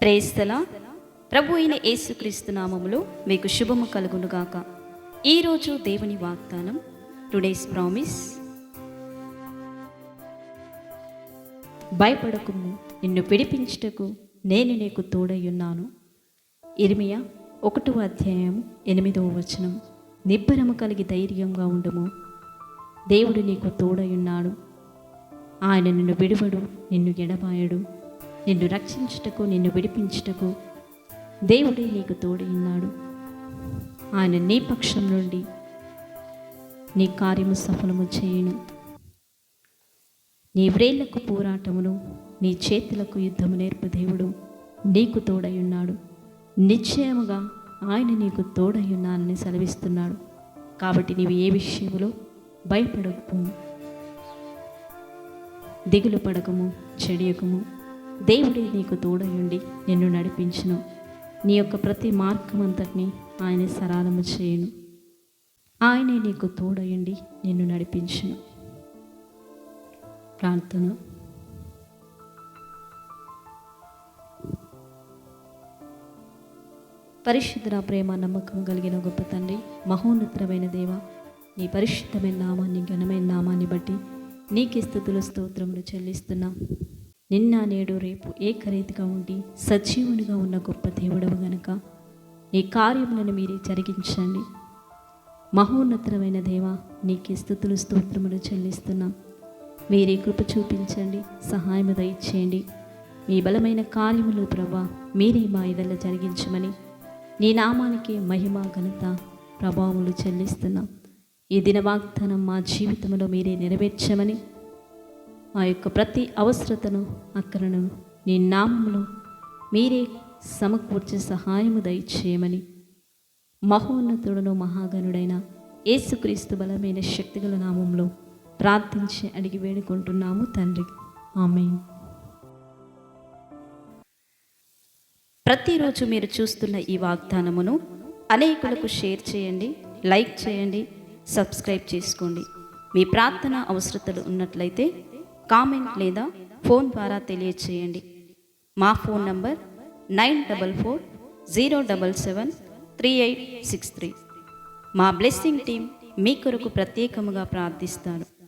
ప్రేస్తల ప్రభు అయిన యేసుక్రీస్తు నామములో మీకు శుభము కలుగునుగాక. ఈరోజు దేవుని వాగ్దానం టుడేస్ ప్రామిస్. భయపడకుము నిన్ను పిడిపించుటకు నేను నీకు తోడయ్యున్నాను. ఇర్మియా ఒకటో అధ్యాయం ఎనిమిదవ వచనం. నిబ్బరము కలిగి ధైర్యంగా ఉండుము. దేవుడు నీకు తోడయున్నాడు ఆయన నిన్ను విడువడు నిన్ను ఎడబాయడు. నిన్ను రక్షించుటకు నిన్ను విడిపించుటకు దేవుడే నీకు తోడయున్నాడు ఆయన నీ పక్షం నుండి నీ కార్యము సఫలము చేయును. నీ వ్రేళ్ళకు పోరాటమును నీ చేతులకు యుద్ధము నేర్పు దేవుడు నీకు తోడయున్నాడు నిశ్చయముగా ఆయన నీకు తోడయున్నానని సెలవిస్తున్నాడు. కాబట్టి నీవు ఏ విషయంలో భయపడకము దిగులు పడకము చెడియకము దేవుడే నీకు తోడయుండి నిన్ను నడిపించును. నీ యొక్క ప్రతి మార్గం అంతటిని ఆయన సరాలము చేయను. ఆయనే నీకు తోడయుండి నిన్ను నడిపించును. ప్రార్థన. పరిశుద్ధ ప్రేమ నమ్మకం కలిగిన గొప్ప తండ్రి మహోన్నతమైన దేవ నీ పరిశుద్ధమైన నామాన్ని ఘనమైన నామాన్ని బట్టి నీకే స్థుతుల స్తోత్రములు చెల్లిస్తున్నాం. నిన్న నేడు రేపు ఏకరీతిగా ఉండి సజీవునిగా ఉన్న గొప్ప దేవుడవు గనక నీ కార్యములను మీరే జరిగించండి. మహోన్నతమైన దేవ నీకే స్థుతులు స్తోత్రములు చెల్లిస్తున్నాం. మీరే కృప చూపించండి సహాయము దయచేయండి. మీ బలమైన కార్యములు ప్రభా మీరే మా ఇదల జరిగించమని నీ నామానికి మహిమ ఘనత ప్రభావములు చెల్లిస్తున్నాం. ఈ దిన వాగ్దానం మా జీవితంలో మీరే నెరవేర్చమని మా యొక్క ప్రతి అవసరతను అక్కడను నీ నామంలో మీరే సమకూర్చి సహాయము దయచేయమని మహోన్నతుడును మహాగణుడైన యేసుక్రీస్తు బలమైన శక్తిగల నామంలో ప్రార్థించి అడిగి వేడుకుంటున్నాము తండ్రి. ఆమె ప్రతిరోజు మీరు చూస్తున్న ఈ వాగ్దానమును అనేకులకు షేర్ చేయండి లైక్ చేయండి సబ్స్క్రైబ్ చేసుకోండి. మీ ప్రార్థన అవసరతలు ఉన్నట్లయితే కామెంట్ లేదా ఫోన్ ద్వారా తెలియచేయండి. మా phone number nine double four zero double seven three eight six three. మా బ్లెస్సింగ్ టీం మీ కొరకు ప్రత్యేకముగా ప్రార్థిస్తారు.